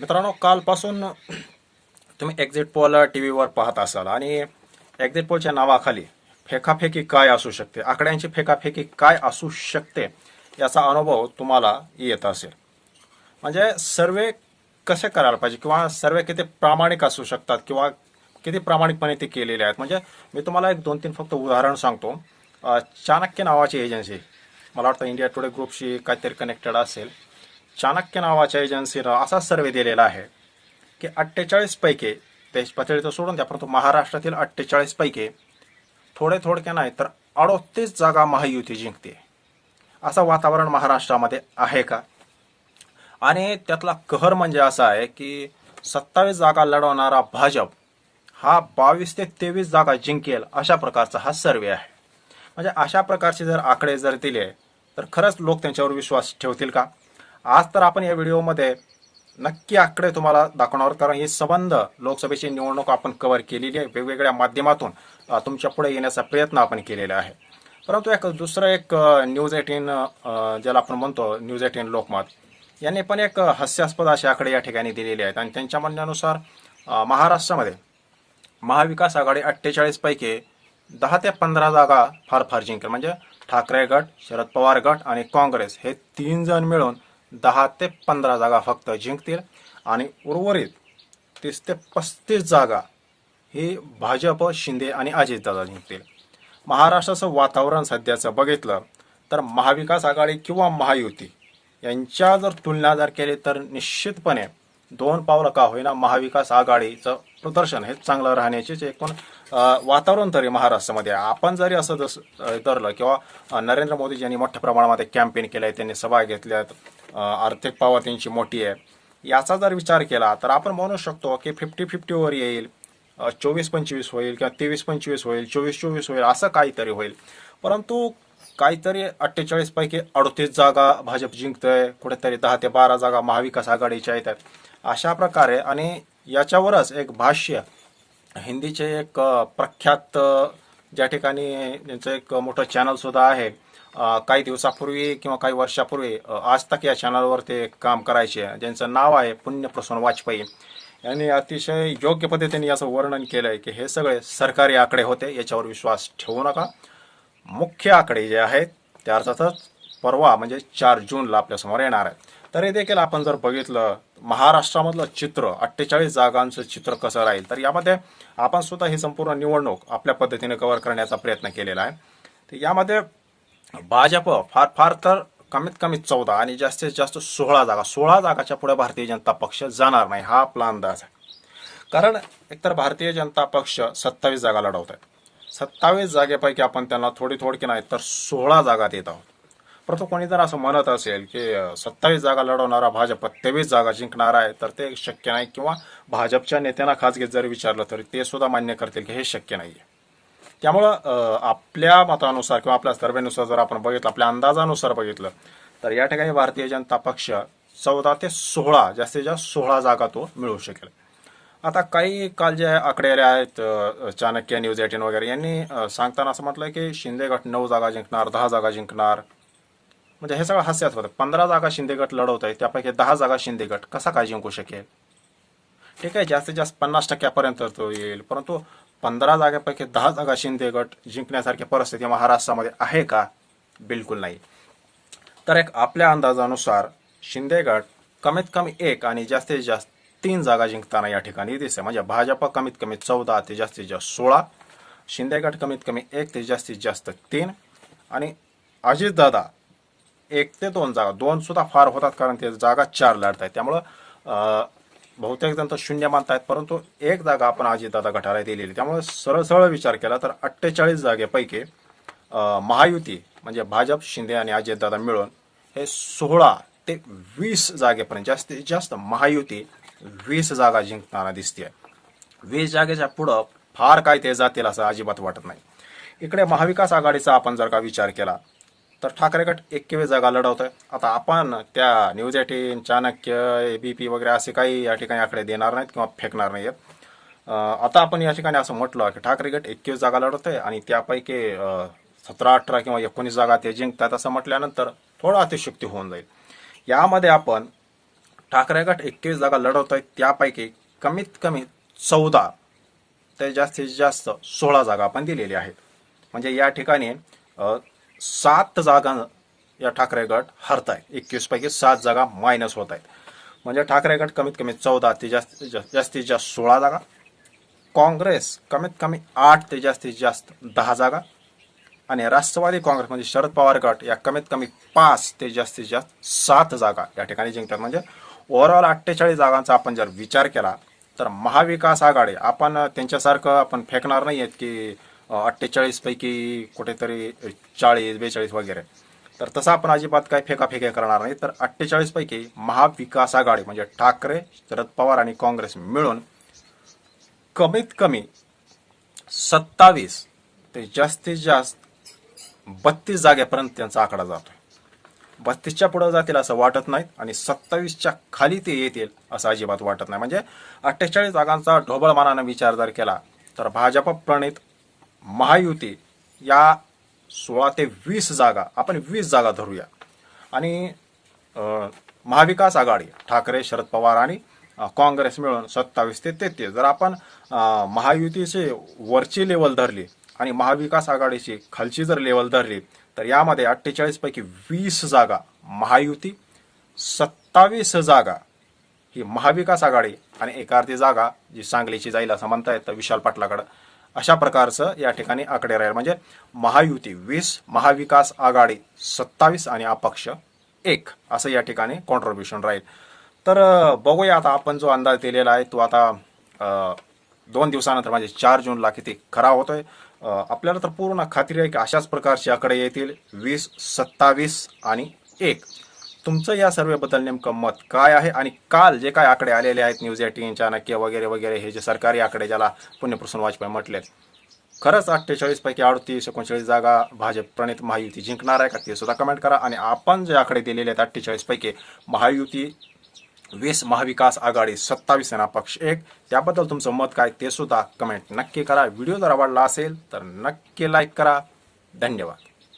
मित्रांनो कालपासून तुम्ही एक्झिट पोल टी व्हीवर पाहत असाल आणि एक्झिट पोलच्या नावाखाली फेकाफेकी काय असू शकते? आकड्यांची फेकाफेकी काय असू शकते? याचा अनुभव तुम्हाला येत असेल. म्हणजे सर्वे कसे करायला पाहिजे? किंवा सर्वे किती प्रामाणिक असू शकतात? किंवा किती प्रामाणिकपणे ते केलेले आहेत? म्हणजे मी तुम्हाला एक दोन तीन फक्त उदाहरण सांगतो. चाणक्य नावाची एजन्सी मला वाटतं इंडिया टुडे ग्रुपशी काहीतरी कनेक्टेड असेल. चाणक्य नावाच्या एजन्सीनं असा सर्वे दिलेला आहे की अठ्ठेचाळीस पैकी देश पातळीचं सोडून द्या परंतु महाराष्ट्रातील अठ्ठेचाळीस पैकी थोडे थोडके नाही तर अडोतीस जागा महायुती जिंकते. असं वातावरण महाराष्ट्रामध्ये आहे का? आणि त्यातला कहर म्हणजे असा आहे की सत्तावीस जागा लढवणारा भाजप हा बावीस ते तेवीस जागा जिंकेल अशा प्रकारचा हा सर्वे आहे. म्हणजे अशा प्रकारचे जर आकडे जर दिले तर खरंच लोक त्यांच्यावर विश्वास ठेवतील का? आज तर आपण या व्हिडिओमध्ये नक्की आकडे तुम्हाला दाखवणार कारण हे संबंध लोकसभेची निवडणूक आपण कव्हर केलेली आहे. वेगवेगळ्या माध्यमातून तुमच्यापुढे येण्याचा प्रयत्न आपण केलेला आहे. परंतु एक दुसरं एक न्यूज एटीन ज्याला आपण म्हणतो न्यूज एटीन लोकमत यांनी पण एक हास्यास्पद असे आकडे या ठिकाणी दिलेले आहेत. आणि त्यांच्या म्हणण्यानुसार महाराष्ट्रामध्ये महाविकास आघाडी अठ्ठेचाळीसपैकी दहा ते पंधरा जागा फार फार जिंकेल. म्हणजे ठाकरे गट शरद पवार गट आणि काँग्रेस हे तीन जण मिळून दहा ते पंधरा जागा फक्त जिंकतील आणि उर्वरित तीस ते पस्तीस जागा ही भाजप शिंदे आणि अजितदादा जिंकतील महाराष्ट्राचं वातावरण सध्याचं बघितलं तर महाविकास आघाडी किंवा महायुती यांच्या जर तुलना जर केली तर निश्चितपणे दोन पावलं का होईना महाविकास आघाडीचं प्रदर्शन हे चांगलं राहण्याचेच एकूण वातावरण तरी महाराष्ट्रामध्ये आहे. आपण जरी असं जस धरलं किंवा नरेंद्र मोदी यांनी मोठ्या प्रमाणामध्ये कॅम्पेन केलं आहे त्यांनी सभा घेतल्या आहेत आर्थिक पावा त्यांची मोठी आहे. याचा जर विचार केला तर आपण म्हणू शकतो की फिफ्टी फिफ्टीवर येईल चोवीस पंचवीस होईल किंवा तेवीस पंचवीस होईल चोवीस चोवीस होईल असं काहीतरी होईल. परंतु काहीतरी अठ्ठेचाळीस पैकी अडतीस जागा भाजप जिंकतंय कुठेतरी दहा ते बारा जागा महाविकास आघाडीच्या येत आहेत अशा प्रकारे आणि याच्यावरच एक भाष्य हिंदीचे एक प्रख्यात ज्या ठिकाणी त्यांचं एक मोठं चॅनलसुद्धा आहे काही दिवसापूर्वी किंवा काही वर्षापूर्वी आज तक या चॅनलवर ते काम करायचे. ज्यांचं नाव आहे पुण्यप्रसून वाजपेयी. यांनी अतिशय योग्य पद्धतीने याचं वर्णन केलं आहे की हे सगळे सरकारी आकडे होते. याच्यावर विश्वास ठेवू नका. मुख्य आकडे जे आहेत ते अर्थातच परवा म्हणजे चार जूनला आपल्यासमोर येणार आहे तरी देखील आपण जर बघितलं महाराष्ट्रामधलं चित्र अठ्ठेचाळीस जागांचं चित्र कसं राहील? तर यामध्ये आपण सुद्धा ही संपूर्ण निवडणूक आपल्या पद्धतीने कव्हर करण्याचा प्रयत्न केलेला आहे. तर यामध्ये भाजप फार फार तर कमीत कमी चौदा आणि जास्तीत जास्त सोळा जागा. सोळा जागाच्या पुढे भारतीय जनता पक्ष जाणार नाही हा आपला अंदाज आहे. कारण एकतर भारतीय जनता पक्ष सत्तावीस जागा लढवत आहे सत्तावीस जागेपैकी आपण त्यांना थोडी थोडकी नाही तर सोळा जागा देत आहोत. परंतु कोणी जर असं म्हणत असेल की सत्तावीस जागा लढवणारा भाजप तेवीस जागा जिंकणार आहे तर ते शक्य नाही. किंवा भाजपच्या नेत्यांना खासगीत जर विचारलं तरी ते सुद्धा मान्य करतील की हे शक्य नाही आहे त्यामुळं आपल्या मतानुसार किंवा आपल्या सर्वेनुसार जर आपण बघितलं आपल्या अंदाजानुसार बघितलं तर या ठिकाणी भारतीय जनता पक्ष चौदा ते सोळा जास्तीत जास्त सोळा जागा तो मिळू शकेल. आता काही काल जे आकडे आले आहेत चाणक्य न्यूज एटीन वगैरे यांनी सांगताना असं म्हटलं की शिंदे गट नऊ जागा जिंकणार दहा जागा जिंकणार. म्हणजे हे सगळं हास्यात होतं. पंधरा जागा शिंदे गट लढवत आहे त्यापैकी दहा जागा शिंदे गट. कसा काय जिंकू शकेल? ठीक आहे जास्तीत जास्त पन्नास टक्क्यापर्यंत तो येईल परंतु पंधरा जागेपैकी दहा जागा शिंदे गट जिंकण्यासारखी परिस्थिती महाराष्ट्रामध्ये आहे का? बिलकुल नाही. तर एक आपल्या अंदाजानुसार शिंदे गट कमीत कमी एक आणि जास्तीत जास्त तीन जागा जिंकताना या ठिकाणी दिसते म्हणजे भाजप कमीत कमी चौदा ते जास्तीत जास्त सोळा. शिंदे गट कमीत कमी एक ते जास्तीत जास्त तीन. आणि अजितदादा एक ते दोन जागा दोन सुद्धा फार होतात कारण ते जागा चार लढत आहेत त्यामुळं बहुतेक जण तर शून्य मानतायत परंतु एक जागा आपण अजितदादा गटाला दिलेली. त्यामुळे सरळ सरळ विचार केला तर अठ्ठेचाळीस जागेपैकी महायुती म्हणजे भाजप शिंदे आणि अजितदादा मिळून हे सोळा ते वीस जागेपर्यंत जास्तीत जास्त महायुती वीस जागा जिंकताना दिसते वीस जागेच्या पुढं फार काय ते जातील असं अजिबात वाटत नाही. इकडे महाविकास आघाडीचा आपण जर का विचार केला तर ठाकरे गट एकवीस जागा लढवत आहे आता आपण त्या news eighteen Chanakya B P वगैरे असे काही या ठिकाणी आकडे देणार नाहीत किंवा फेकणार नाहीत आहेत आता आपण या ठिकाणी असं म्हटलं की ठाकरे गट एकवीस जागा लढवत आहे आणि त्यापैकी सतरा अठरा किंवा एकोणीस जागा ते जिंकतात असं म्हटल्यानंतर थोडं अतिशक्ती होऊन जाईल. यामध्ये आपण ठाकरे गट एकवीस जागा लढवत आहेत त्यापैकी कमीत कमी चौदा ते जास्तीत जास्त सोळा जागा आपण दिलेल्या आहेत. म्हणजे या ठिकाणी सात जागा या ठाकरे गट हरत आहेत एकवीस पैकी सात जागा मायनस होत आहेत म्हणजे ठाकरे गट कमीत कमी चौदा ते जास्त जास्तीत जास्त सोळा जागा. काँग्रेस कमीत कमी आठ ते जास्तीत जास्त दहा जागा. आणि राष्ट्रवादी काँग्रेस म्हणजे शरद पवार गट या कमीत कमी पाच ते जास्तीत जास्त सात जागा या ठिकाणी जिंकतात. म्हणजे ओव्हरऑल अठ्ठेचाळीस जागांचा आपण जर विचार केला तर महाविकास आघाडी आपण त्यांच्यासारखं आपण फेकणार नाही आहेत की अठ्ठेचाळीस पैकी कुठेतरी चाळीस बेचाळीस वगैरे. तर तसं आपण अजिबात काय फेकाफेकी करणार नाही. तर अठ्ठेचाळीस पैकी महाविकास आघाडी म्हणजे ठाकरे शरद पवार आणि काँग्रेस मिळून कमीत कमी सत्तावीस ते जास्तीत जास्त बत्तीस जागेपर्यंत त्यांचा आकडा जातो बत्तीसच्या पुढे जातील असं वाटत नाही आणि सत्तावीसच्या खाली ते येतील असं अजिबात वाटत नाही. म्हणजे अठ्ठेचाळीस जागांचा ढोबळमानानं विचार जर केला तर भाजप प्रणित महायुती या सोळा ते वीस जागा आपण वीस जागा धरूया. आणि महाविकास आघाडी ठाकरे शरद पवार आणि काँग्रेस मिळून सत्तावीस ते तेहतीस. जर आपण महायुतीचे महायुतीची वरची लेवल धरली आणि महाविकास आघाडीची खालची जर लेवल धरली तर यामध्ये अठ्ठेचाळीसपैकी वीस जागा महायुती सत्तावीस जागा ही महाविकास आघाडी आणि एकाअर्धी जागा जी सांगलीची जाईल असं म्हणता येतं विशाल पाटलाकडं. अशा प्रकारचं या ठिकाणी आकडे राहील. म्हणजे महायुती वीस महाविकास आघाडी सत्तावीस आणि अपक्ष एक असं या ठिकाणी कॉन्ट्रीब्युशन राहील. तर बघूया आता आपण जो अंदाज दिलेला आहे तो आता दोन दिवसानंतर म्हणजे चार जूनला किती खरा होतोय. आपल्याला तर पूर्ण खात्री आहे की अशाच प्रकारचे आकडे येतील. वीस सत्तावीस आणि एक. तुमचं या सर्वेबद्दल नेमकं मत काय आहे आणि काल जे काय आकडे आलेले आहेत न्यूज एटीन चाणक्य वगैरे वगैरे हे जे सरकारी आकडे ज्याला पुण्यप्रसून वाजपेयी म्हटले खरंच अठ्ठेचाळीसपैकी अडतीस एकोणचाळीस जागा भाजप प्रणित महायुती जिंकणार आहे का ते सुद्धा कमेंट करा आणि आपण जे आकडे दिलेले आहेत अठ्ठेचाळीसपैकी महायुती वीस महाविकास आघाडी सत्तावीस सेना पक्ष एक त्याबद्दल तुमचं मत काय ते सुद्धा कमेंट नक्की करा. व्हिडिओ जर आवडला असेल तर नक्की लाईक करा. धन्यवाद.